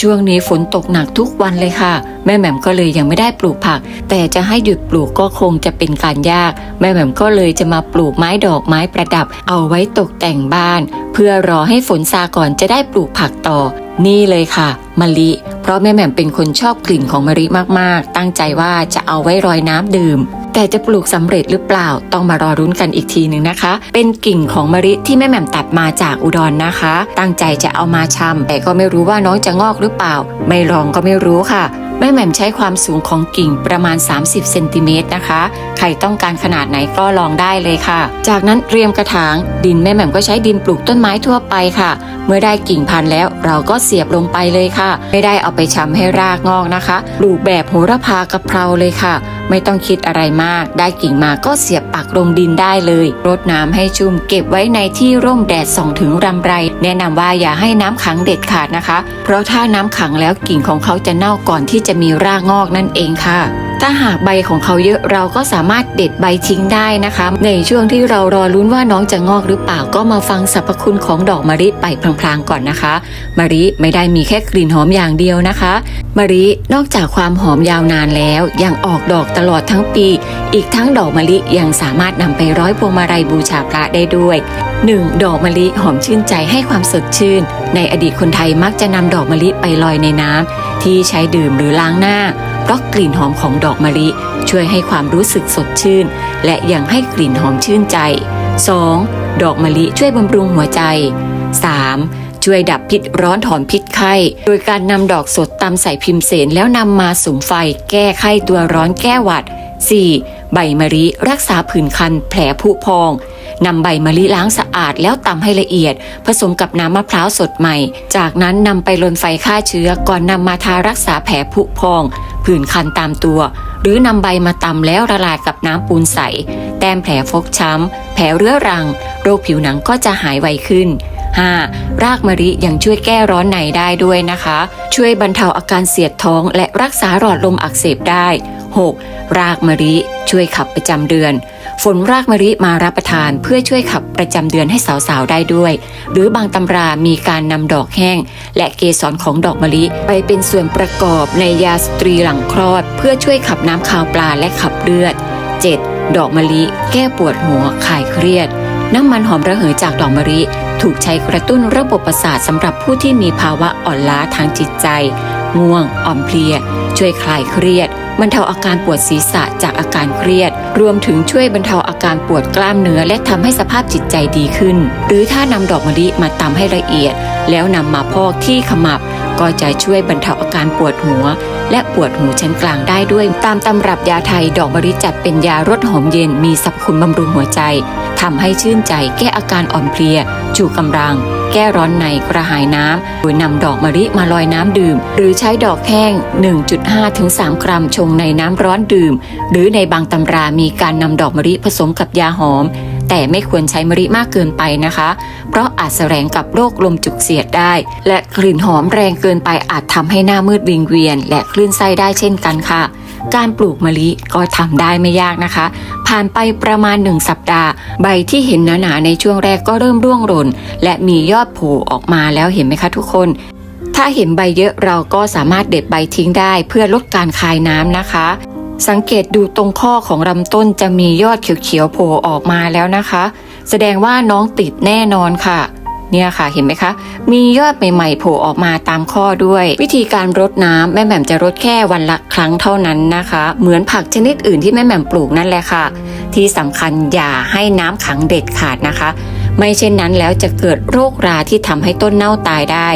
ช่วงนี้ฝนตกหนักทุกวันเลยค่ะ แม่แหม่มก็เลยยังไม่ได้ปลูกผัก แต่จะให้หยุดปลูกก็คงจะเป็นการยาก แม่แหม่มก็เลยจะมาปลูกไม้ดอกไม้ประดับ เอาไว้ตกแต่งบ้าน เพื่อรอให้ฝนซาก่อนจะได้ปลูกผักต่อ นี่เลยค่ะมะลิ เพราะแม่แหม่มเป็นคนชอบกลิ่นของมะลิมากๆ ตั้งใจว่าจะเอาไว้รอยน้ำดื่ม แต่จะปลูกสำเร็จหรือเปล่า ต้องมารอรุ้นกันอีกทีหนึ่งนะคะ เป็นกิ่งของมะลิที่แม่แหม่มตัดมาจากอุดรนนะคะ ตั้งใจจะเอามาชำแต่ก็ไม่รู้ว่าน้องจะงอกหรือเปล่า ไม่ลองก็ไม่รู้ค่ะแม่แหม่มใช้ความสูงของกิ่งประมาณ 30เซนติเมตรนะคะ ใครต้องการขนาดไหนก็ลองได้เลยค่ะ จากนั้นเตรียมกระถาง ดินแม่แหม่มก็ใช้ดินปลูกต้นไม้ทั่วไปค่ะ เมื่อได้กิ่งพันธุ์แล้วเราก็เสียบลงไปเลยค่ะ ไม่ได้เอาไปชำให้รากงอกนะคะ ปลูกแบบโหระพากะเพราเลยค่ะไม่ต้องคิดอะไรมาก ได้กิ่งมาก็เสียบปักลงดินได้เลยรดน้ำให้ชุ่มเก็บไว้ในที่ร่มแดดส่องถึงรำไร แนะนำว่าอย่าให้น้ำขังเด็ดขาดนะคะ เพราะถ้าน้ำขังแล้วกิ่งของเขาจะเน่าก่อนที่จะมีรากงอกนั่นเองค่ะ ถ้าหากใบของเขาเยอะเราก็สามารถเด็ดใบทิ้งได้นะคะ ในช่วงที่เรารอลุ้นว่าน้องจะงอกหรือเปล่าก็มาฟังสรรพคุณของดอกมะลิไปพลางๆก่อนนะคะมะลิไม่ได้มีแค่กลิ่นหอมอย่างเดียวนะคะมะลินอกจากความหอมยาวนานแล้ว ยังออกดอกตลอดทั้งปี อีกทั้งดอกมะลิยังสามารถนำไปร้อยพวงมาลัยบูชาพระได้ด้วย 1. ดอกมะลิหอมชื่นใจให้ความสดชื่น ในอดีตคนไทยมักจะนำดอกมะลิไปลอยในน้ำที่ใช้ดื่มหรือล้างหน้า เพราะกลิ่นหอมของดอกมะลิช่วยให้ความรู้สึกสดชื่น และยังให้กลิ่นหอมชื่นใจ 2. ดอกมะลิช่วยบำรุงหัวใจ 3. ช่วยดับพิษร้อนถอนพิษไข้ โดยการนำดอกสดตำใส่พิมพ์เสนแล้วนำมาสุมไฟ แก้ไข้ตัวร้อนแก้หวัด 4. ใบมะลิรักษาผื่นคันแผลผุพองนำใบมะลิล้างสะอาดแล้วตำให้ละเอียด ผสมกับน้ำมะพร้าวสดใหม่ จากนั้นนำไปลนไฟฆ่าเชื้อก่อนนำมาทารักษาแผลผุพอง ผื่นคันตามตัว หรือนำใบมาตำแล้วละลายกับน้ำปูนใส แต้มแผลฟกช้ำ แผลเรื้อรัง โรคผิวหนังก็จะหายไวขึ้น 5. รากมะริยังช่วยแก้ร้อนในได้ด้วยนะคะ ช่วยบรรเทาอาการเสียดท้องและรักษาหลอดลมอักเสบได้ 6. รากมะลิช่วยขับประจำเดือน ฝนรากมะลิมารับประทานเพื่อช่วยขับประจำเดือนให้สาวๆได้ด้วย หรือบางตำรามีการนำดอกแห้ง และเกสรของดอกมะลิ ไปเป็นส่วนประกอบในยาสตรีหลังคลอด เพื่อช่วยขับน้ำคาวปลาและขับเลือด 7. ดอกมะลิ แก้ปวดหัวคลายเครียด น้ำมันหอมระเหยจากดอกมะลิ ถูกใช้กระตุ้นระบบประสาทสำหรับผู้ที่มีภาวะอ่อนล้าทางจิตใจ ง่วงอ่อนเพลีย ช่วยคลายเครียด บรรเทาอาการปวดศีรษะจากอาการเครียด รวมถึงช่วยบรรเทาอาการปวดกล้ามเนื้อและทำให้สภาพจิตใจดีขึ้น หรือถ้านำดอกมะลิมาตำให้ละเอียด แล้วนำมาพอกที่ขมับ ก็จะช่วยบรรเทาอาการปวดหัว และปวดหูชั้นกลางได้ด้วยตามตำรับยาไทยดอกมะลิจัดเป็นยารสหอมเย็นมีสรรพคุณบำรุงหัวใจทำให้ชื่นใจแก้อาการอ่อนเพลีย จูกำลัง แก้ร้อนในกระหายน้ำ โดยนำดอกมะลิมาลอยน้ำดื่ม หรือใช้ดอกแห้ง 1.5ถึง3กรัมชงในน้ำร้อนดื่ม หรือในบางตำรามีการนำดอกมะลิผสมกับยาหอม แต่ไม่ควรใช้มะลิมากเกินไปนะคะ เพราะอาจแสลงกับโรคลมจุกเสียดได้ และกลิ่นหอมแรงเกินไปอาจทำให้หน้ามืดวิงเวียน และคลื่นไส้ได้เช่นกันค่ะ การปลูกมะลิก็ทำได้ไม่ยากนะคะ ผ่านไปประมาณหนึ่งสัปดาห์ ใบที่เห็นหนาๆในช่วงแรกก็เริ่มร่วงหล่นและมียอดโผล่ออกมาแล้วเห็นไหมคะทุกคน ถ้าเห็นใบเยอะเราก็สามารถเด็ดใบทิ้งได้ เพื่อลดการคายน้ำนะคะ สังเกตดูตรงข้อของลำต้นจะมียอดเขียวๆโผล่ออกมาแล้วนะคะ แสดงว่าน้องติดแน่นอนค่ะ เนี่ยค่ะเห็นไหมคะ มียอดใหม่ๆโผล่ออกมาตามข้อด้วย วิธีการรดน้ำแม่แหม่มจะรดแค่วันละครั้งเท่านั้นนะคะ เหมือนผักชนิดอื่นที่แม่แหม่มปลูกนั่นแหละค่ะ ที่สำคัญอย่าให้น้ำขังเด็ดขาดนะคะ ไม่เช่นนั้นแล้วจะเกิดโรคราที่ทำให้ต้นเน่าตายได้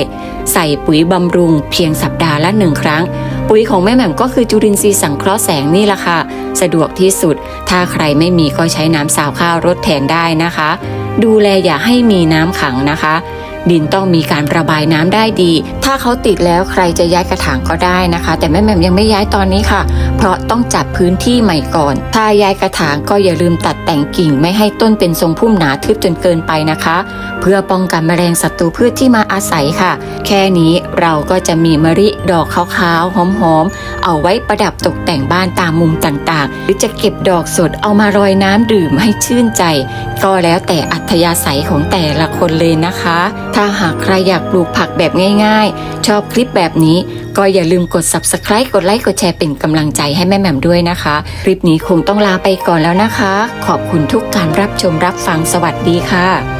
ใส่ปุ๋ยบำรุงเพียงสัปดาห์ละหนึ่งครั้งปุ๋ยของแม่แหม่มก็คือจุลินทรีย์สังเคราะห์แสงนี่แหละค่ะ สะดวกที่สุด ถ้าใครไม่มีก็ใช้น้ำสาวข้าวรดแทนได้นะคะ ดูแลอย่าให้มีน้ำขังนะคะ ดินต้องมีการระบายน้ำได้ดี ถ้าเขาติดแล้วใครจะย้ายกระถางก็ได้นะคะ แต่แม่แม่มยังไม่ย้ายตอนนี้ค่ะ เพราะต้องจัดพื้นที่ใหม่ก่อน ถ้าย้ายกระถางก็อย่าลืมตัดแต่งกิ่งไม่ให้ต้นเป็นทรงพุ่มหนาทึบจนเกินไปนะคะ เพื่อป้องกันแมลงศัตรูพืชที่มาอาศัยค่ะ แค่นี้เราก็จะมีมะลิดอกขาวๆหอมๆ เอาไว้ประดับตกแต่งบ้านตามมุมต่างๆ หรือจะเก็บดอกสดเอามารอยน้ำดื่มให้ชื่นใจ ก็แล้วแต่อัธยาศัยของแต่ละคนเลยนะคะ ถ้าหากใครอยากปลูกผักแบบง่าย ๆ ชอบคลิปแบบนี้ ก็อย่าลืมกด subscribe กดไลค์กดแชร์เป็นกำลังใจให้แม่แหม่มด้วยนะคะ คลิปนี้คงต้องลาไปก่อนแล้วนะคะ ขอบคุณทุกการรับชมรับฟังสวัสดีค่ะ